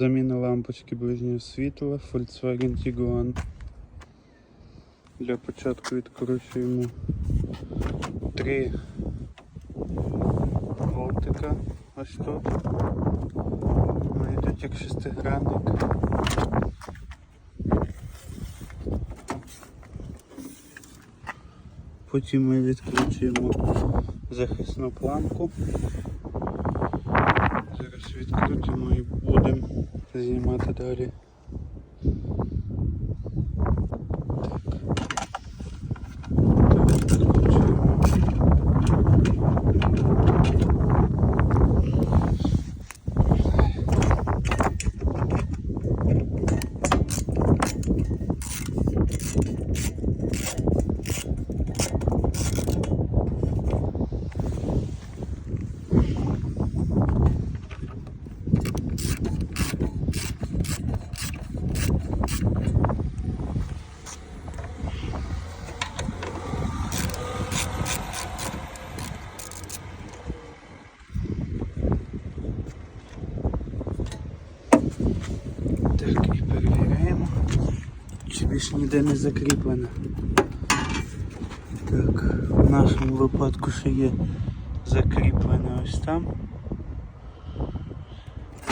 Заміна лампочки ближнього світла Volkswagen Tiguan. Для початку відкручуємо три болтика ось тут. Вони йдуть як шестигранник. Потім ми відкручуємо захисну планку. Зараз відкрутимо і будемо знімати далі. Так. Так, відкручуємо. Так, і перевіряємо, чи більш ніде не закріплено. Так, в нашому випадку ще є закріплене ось там.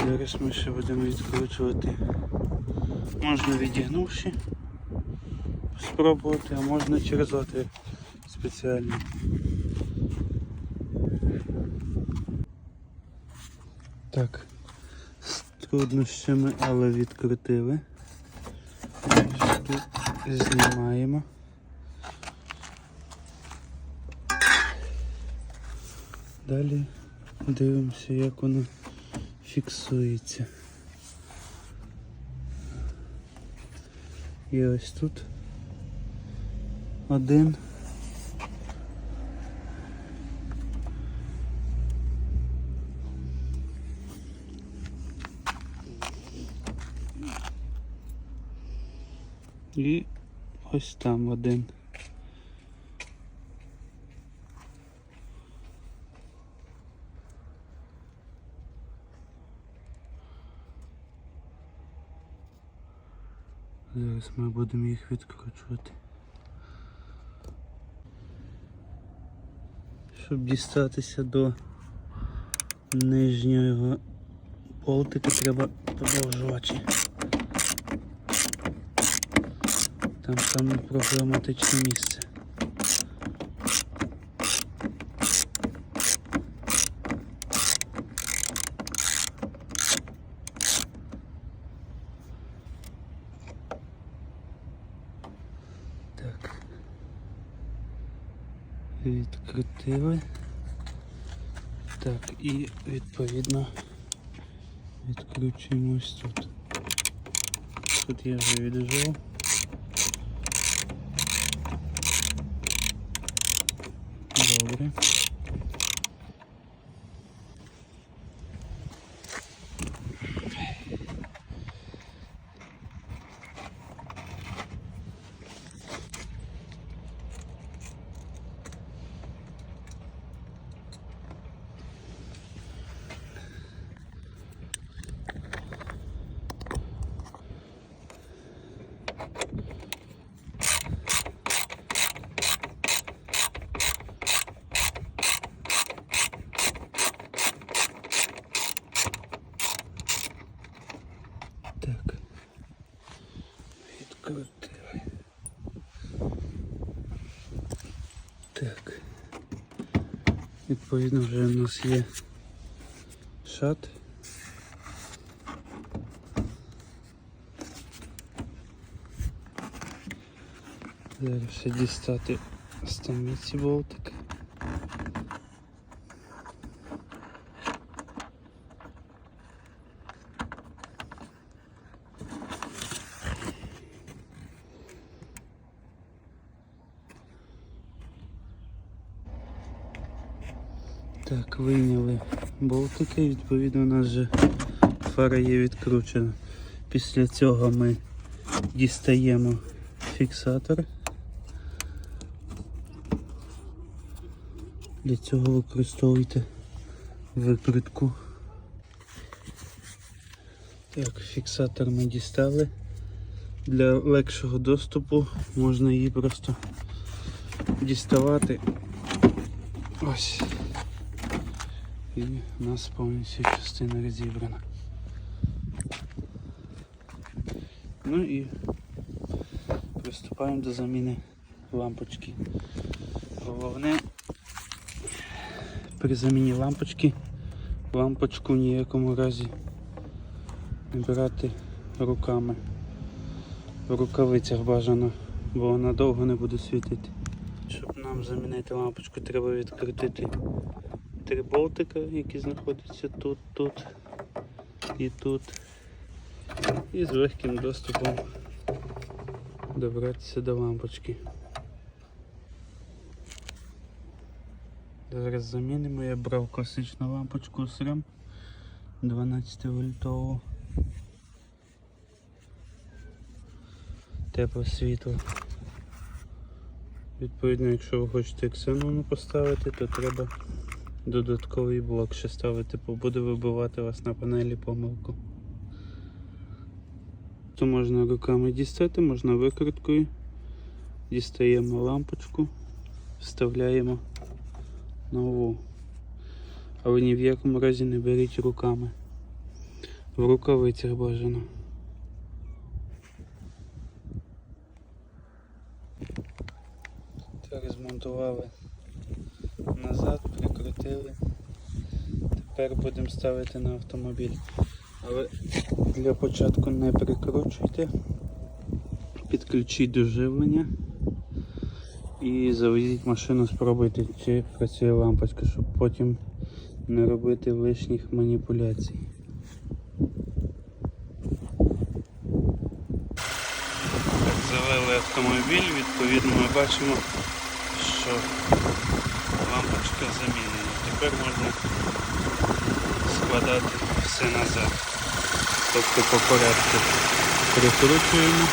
Зараз ми ще будемо відкручувати. Можна відігнувши, спробувати, а можна через отвір спеціально. Так, з труднощами, але відкрутили. Ось Тут знімаємо. Далі дивимося, як воно фіксується. І ось тут один. І ось там один. Зараз ми будемо їх відкручувати. Щоб дістатися до нижнього болтика треба продовжувачі. Там саме проблематичне місце. Так. Відкрутили. Так, і відповідно відкручуємо ось тут. Тут я вже віджав. Добре. Так. Відкрутили. Так. Відповідно вже у нас є шат. Зараз ще дістати станиці болтик. Так, вийняли болтики, відповідно у нас вже фара є відкручена. Після цього ми дістаємо фіксатор. Для цього використовуйте викрутку. Так, фіксатор ми дістали. Для легшого доступу можна її просто діставати. Ось. І у нас повністю частина розібрана. Ну і приступаємо до заміни лампочки. Головне при заміні лампочки лампочку в ніякому разі брати руками. В рукавицях бажано, бо вона довго не буде світити. Щоб нам замінити лампочку, треба відкрутити три болтика, які знаходяться тут, тут і тут. І з легким доступом добратися до лампочки. Зараз замінимо. Я брав класичну лампочку SRAM 12 вольтову. Тепле світло. Відповідно, якщо ви хочете ксенону поставити, то треба додатковий блок ще ставити, бо буде вибивати вас на панелі помилку. То можна руками дістати, можна викруткою. Дістаємо лампочку, вставляємо нову. Але ні в якому разі не беріть руками. В рукавицях бажано. Так, змонтували назад, прикрутили. Тепер будемо ставити на автомобіль. Але для початку не прикручуйте, підключіть до живлення і завезіть машину, спробуйте, чи працює лампочка, щоб потім не робити лишніх маніпуляцій. Так, завели автомобіль, відповідно ми бачимо, що лампочка замінена. Тепер можна складати все назад. Тобто по порядку прикручуємо.